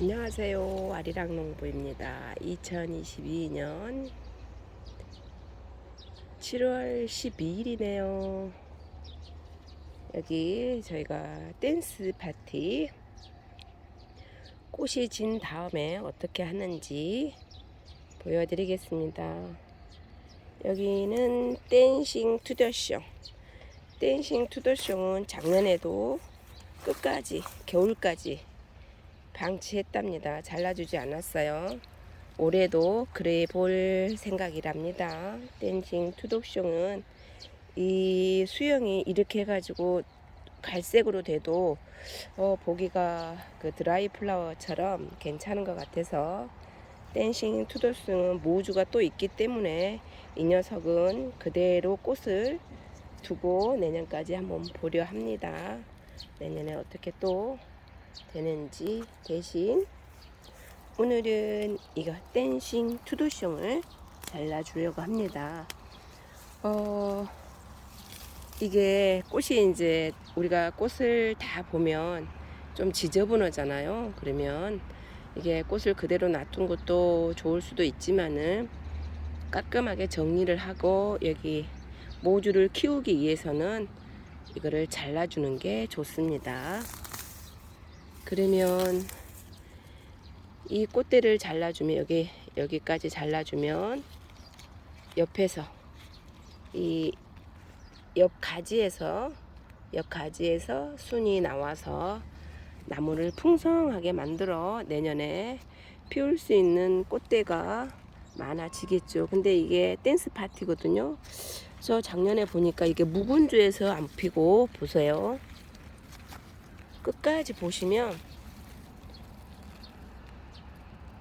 안녕하세요. 아리랑 농부입니다. 2022년 7월 12일이네요. 여기 저희가 댄스 파티 꽃이 진 다음에 어떻게 하는지 보여드리겠습니다. 여기는 댄싱 투더쇼. 댄싱 투더쇼는 작년에도 끝까지 겨울까지 방치했답니다. 잘라주지 않았어요. 올해도 그래 볼 생각이랍니다. 댄싱 투독숑은 이 수영이 이렇게 해가지고 갈색으로 돼도 어, 보기가 그 드라이 플라워처럼 괜찮은 것 같아서 댄싱 투독숑은 모주가 또 있기 때문에 이 녀석은 그대로 꽃을 두고 내년까지 한번 보려 합니다. 내년에 어떻게 또 되는지 대신 오늘은 이거 댄싱 투도숑을 잘라주려고 합니다. 어, 이게 꽃이 이제 우리가 꽃을 다 보면 좀 지저분하잖아요. 그러면 이게 꽃을 그대로 놔둔 것도 좋을 수도 있지만은 깔끔하게 정리를 하고 여기 모주를 키우기 위해서는 이거를 잘라주는 게 좋습니다. 그러면 이 꽃대를 잘라주면 여기 여기까지 잘라주면 옆에서 이 옆 가지에서 옆 가지에서 순이 나와서 나무를 풍성하게 만들어 내년에 피울 수 있는 꽃대가 많아지겠죠. 근데 이게 댄스 파티거든요. 저 작년에 보니까 이게 묵은주에서 안 피고 보세요. 끝까지 보시면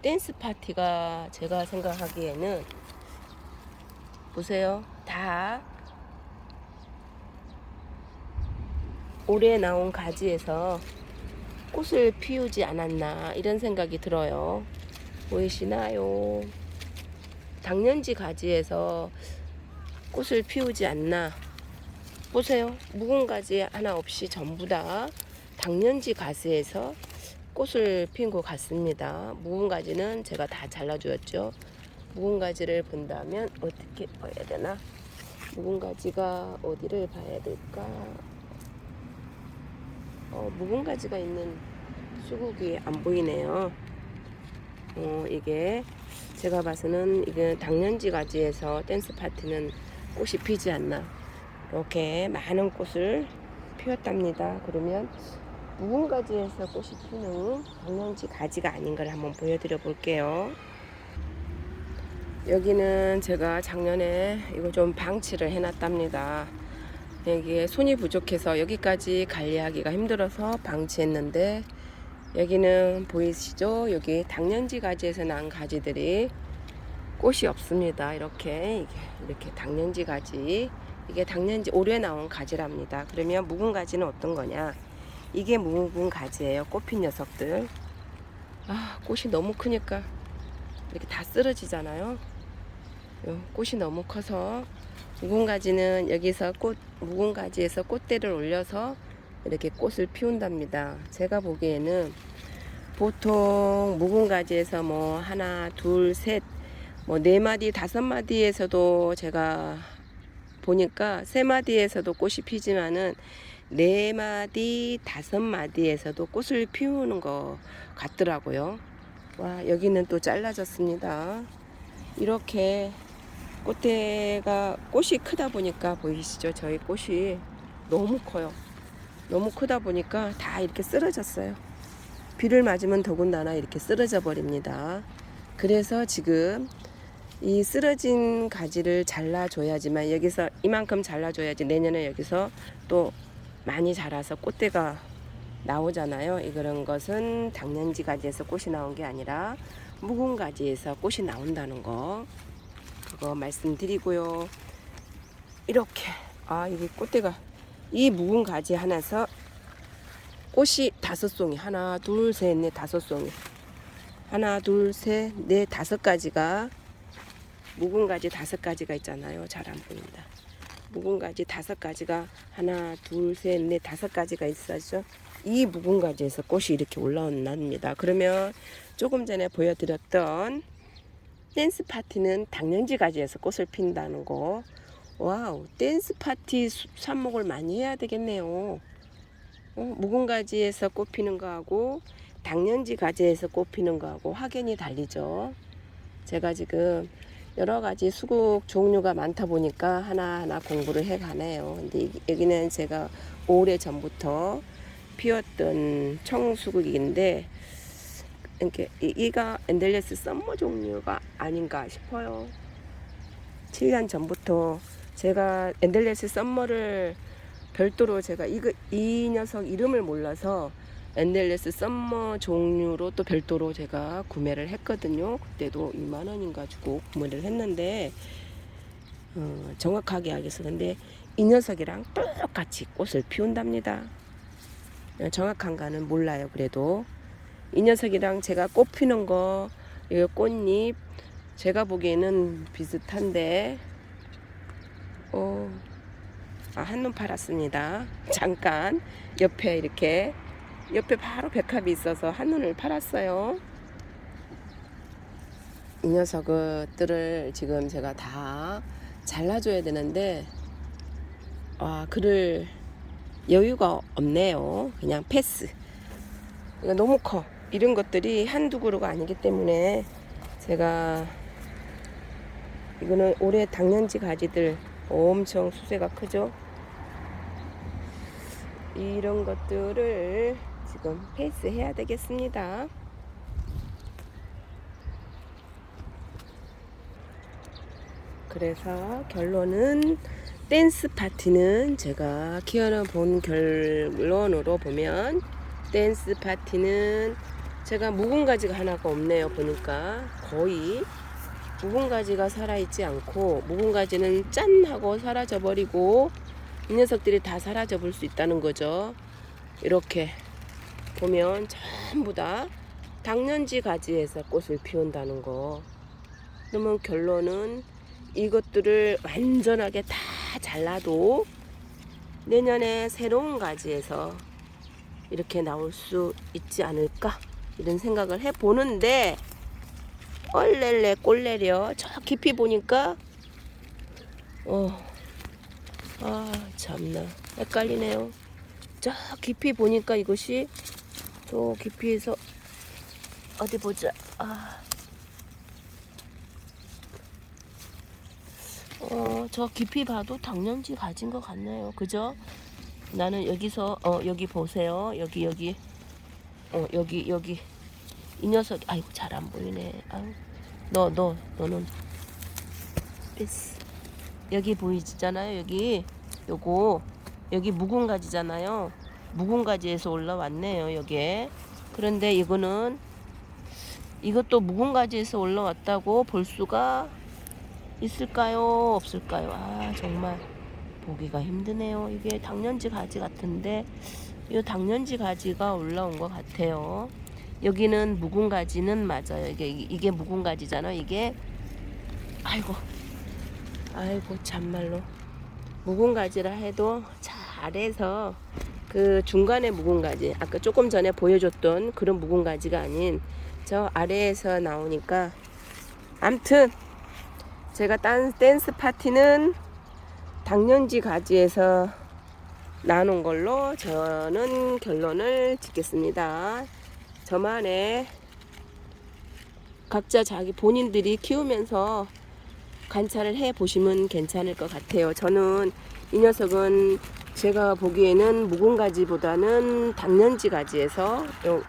댄스 파티가 제가 생각하기에는 보세요. 다 올해 나온 가지에서 꽃을 피우지 않았나 이런 생각이 들어요. 보이시나요? 당년지 가지에서 꽃을 피우지 않나 보세요. 묵은 가지 하나 없이 전부 다 당년지 가스에서 꽃을 피운 것 같습니다. 묵은 가지는 제가 다 잘라주었죠. 묵은 가지를 본다면 어떻게 봐야 되나? 묵은 가지가 어디를 봐야 될까? 어, 묵은 가지가 있는 수국이 안 보이네요. 어, 이게 제가 봐서는 이게 당년지 가지에서 댄스 파티는 꽃이 피지 않나. 이렇게 많은 꽃을 피웠답니다. 그러면 묵은 가지에서 꽃이 피는 당년지 가지가 아닌 걸 한번 보여드려 볼게요. 여기는 제가 작년에 이거 좀 방치를 해놨답니다. 여기에 손이 부족해서 여기까지 관리하기가 힘들어서 방치했는데 여기는 보이시죠? 여기 당년지 가지에서 난 가지들이 꽃이 없습니다. 이렇게 이렇게 당년지 가지 이게 당년지 올해 나온 가지랍니다. 그러면 묵은 가지는 어떤 거냐? 이게 묵은 가지예요. 꽃핀 녀석들. 아 꽃이 너무 크니까 이렇게 다 쓰러지잖아요. 요 꽃이 너무 커서 묵은 가지는 여기서 꽃 묵은 가지에서 꽃대를 올려서 이렇게 꽃을 피운답니다. 제가 보기에는 보통 묵은 가지에서 뭐 하나, 둘, 셋, 뭐 네 마디, 다섯 마디에서도 제가 보니까 세 마디에서도 꽃이 피지만은 네 마디, 다섯 마디에서도 꽃을 피우는 것 같더라고요. 와, 여기는 또 잘라졌습니다. 이렇게 꽃대가 꽃이 크다 보니까 보이시죠? 저희 꽃이 너무 커요. 너무 크다 보니까 다 이렇게 쓰러졌어요. 비를 맞으면 더군다나 이렇게 쓰러져 버립니다. 그래서 지금 이 쓰러진 가지를 잘라줘야지만 여기서 이만큼 잘라줘야지 내년에 여기서 또 많이 자라서 꽃대가 나오잖아요. 이 그런 것은 당년지 가지에서 꽃이 나온 게 아니라 묵은 가지에서 꽃이 나온다는 거 그거 말씀드리고요. 이렇게 아 이게 꽃대가 이 묵은 가지 하나서 꽃이 다섯 송이 하나 둘 셋 넷 다섯 송이 하나 둘 셋 넷 다섯 가지가 묵은 가지 다섯 가지가 있잖아요. 잘 안 보인다. 묵은 가지 다섯 가지가 하나 둘 셋 넷 다섯 가지가 있어죠. 이 묵은 가지에서 꽃이 이렇게 올라온답니다. 그러면 조금 전에 보여드렸던 댄스 파티는 당년지 가지에서 꽃을 핀다는 거. 와우, 댄스 파티 수- 삽목을 많이 해야 되겠네요. 어, 묵은 가지에서 꽃 피는 거하고 당년지 가지에서 꽃 피는 거하고 확연히 달리죠. 제가 지금 여러 가지 수국 종류가 많다 보니까 하나하나 공부를 해 가네요. 근데 이- 여기는 제가 오래 전부터 피웠던 청수국인데 이렇게 이- 이가 엔델레스 썸머 종류가 아닌가 싶어요. 7년 전부터 제가 엔델레스 썸머를 별도로 제가 이거 이 녀석 이름을 몰라서 엔델레스 썸머 종류로 또 별도로 제가 구매를 했거든요. 그때도 2만 원인가 주고 구매를 했는데 어, 정확하게 알겠어. 근데 이 녀석이랑 똑같이 꽃을 피운답니다. 어, 정확한가는 몰라요. 그래도 이 녀석이랑 제가 꽃 피는 거, 이 꽃잎 제가 보기에는 비슷한데, 어, 아, 한눈 팔았습니다. 잠깐 옆에 이렇게 옆에 바로 백합이 있어서 한눈을 팔았어요. 이 녀석들을 지금 제가 다 잘라줘야 되는데, 아, 그를 여유가 없네요. 그냥 패스. 이거 너무 커. 이런 것들이 한두 그루가 아니기 때문에 제가 이거는 올해 당년지 가지들 엄청 수세가 크죠. 이런 것들을 지금 페이스 해야 되겠습니다. 그래서 결론은 댄스 파티는 제가 키워는 본 결론으로 보면 댄스 파티는 제가 묵은 가지가 하나가 없네요 보니까 거의 묵은 가지가 살아있지 않고 묵은 가지는 짠 하고 사라져 버리고 이 녀석들이 다 사라져 볼 수 있다는 거죠 이렇게 보면 전부 다 당년지 가지에서 꽃을 피운다는 거. 그러면 결론은 이것들을 완전하게 다 잘라도 내년에 새로운 가지에서 이렇게 나올 수 있지 않을까? 이런 생각을 해 보는데 얼렐레 꼴레려 저 깊이 보니까 어 아 참나. 헷갈리네요. 저 깊이 보니까 이것이 저 깊이에서 어디 보자 아 어, 저 깊이 봐도 당년지 가진 것 같네요. 그죠? 나는 여기서, 어, 여기 보세요. 여기, 여기. 어, 여기, 여기. 이 녀석, 아이고, 잘 안 보이네. 아유. 너, 너, 너는. 패스. 여기 보이잖아요. 여기. 요거. 여기 묵은 가지잖아요. 묵은 가지에서 올라왔네요. 여기에. 그런데 이거는, 이것도 묵은 가지에서 올라왔다고 볼 수가 있을까요? 없을까요? 아 정말 보기가 힘드네요. 이게 당년지 가지 같은데 이 당년지 가지가 올라온 것 같아요. 여기는 묵은 가지는 맞아요. 이게 이게 묵은 가지잖아. 이게 아이고 아이고 참말로 묵은 가지라 해도 잘해서 그 중간에 묵은 가지 아까 조금 전에 보여줬던 그런 묵은 가지가 아닌 저 아래에서 나오니까 암튼 제가 딴 댄스 파티는 당년지 가지에서 나눈 걸로 저는 결론을 짓겠습니다. 저만의 각자 자기 본인들이 키우면서 관찰을 해 보시면 괜찮을 것 같아요. 저는 이 녀석은 제가 보기에는 묵은 가지보다는 당년지 가지에서 요,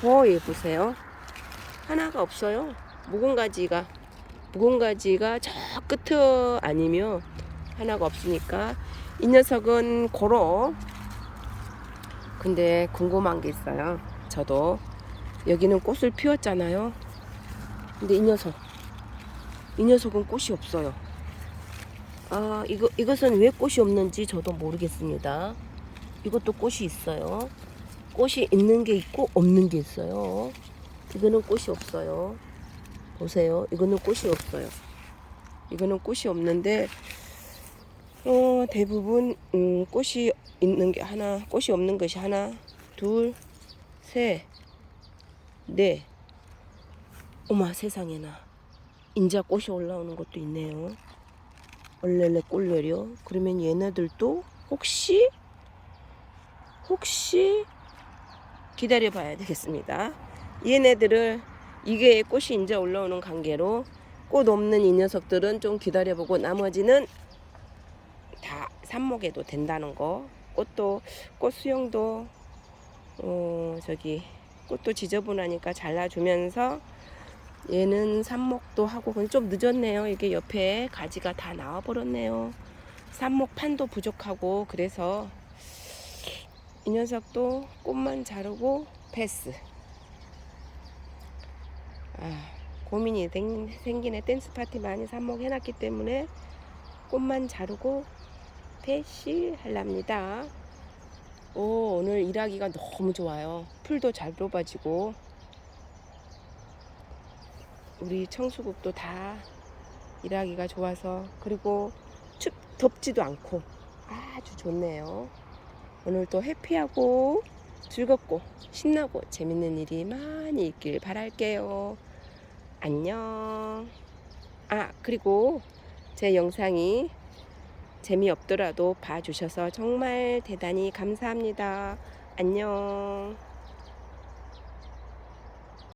거의 보세요. 하나가 없어요. 묵은 가지가 묵은 가지가 저 끝에 아니면 하나가 없으니까 이 녀석은 고로 근데 궁금한 게 있어요 저도 여기는 꽃을 피웠잖아요 근데 이 녀석 이 녀석은 꽃이 없어요 아 이거 이것은 왜 꽃이 없는지 저도 모르겠습니다 이것도 꽃이 있어요 꽃이 있는 게 있고 없는 게 있어요 이거는 꽃이 없어요 보세요. 이거는 꽃이 없어요. 이거는 꽃이 없는데 어, 대부분 음, 꽃이 있는 게 하나, 꽃이 없는 것이 하나, 둘, 셋, 넷. 어마 세상에나. 인자 꽃이 올라오는 것도 있네요. 얼레레 꼴레려. 그러면 얘네들도 혹시 혹시 기다려 봐야 되겠습니다. 얘네들을 이게 꽃이 이제 올라오는 관계로 꽃 없는 이 녀석들은 좀 기다려보고 나머지는 다 삽목해도 된다는 거. 꽃도 꽃 수영도 어 저기 꽃도 지저분하니까 잘라주면서 얘는 삽목도 하고 좀 늦었네요. 이게 옆에 가지가 다 나와 버렸네요. 삽목 판도 부족하고 그래서 이 녀석도 꽃만 자르고 패스. 아, 고민이 생- 생기네. 댄스 파티 많이 삽목 해놨기 때문에 꽃만 자르고 패시 할랍니다. 오, 오늘 일하기가 너무 좋아요. 풀도 잘 뽑아지고 우리 청수국도 다 일하기가 좋아서 그리고 춥 덥지도 않고 아주 좋네요. 오늘 또 해피하고 즐겁고 신나고 재밌는 일이 많이 있길 바랄게요. 안녕. 아, 그리고 제 영상이 재미없더라도 봐주셔서 정말 대단히 감사합니다. 안녕.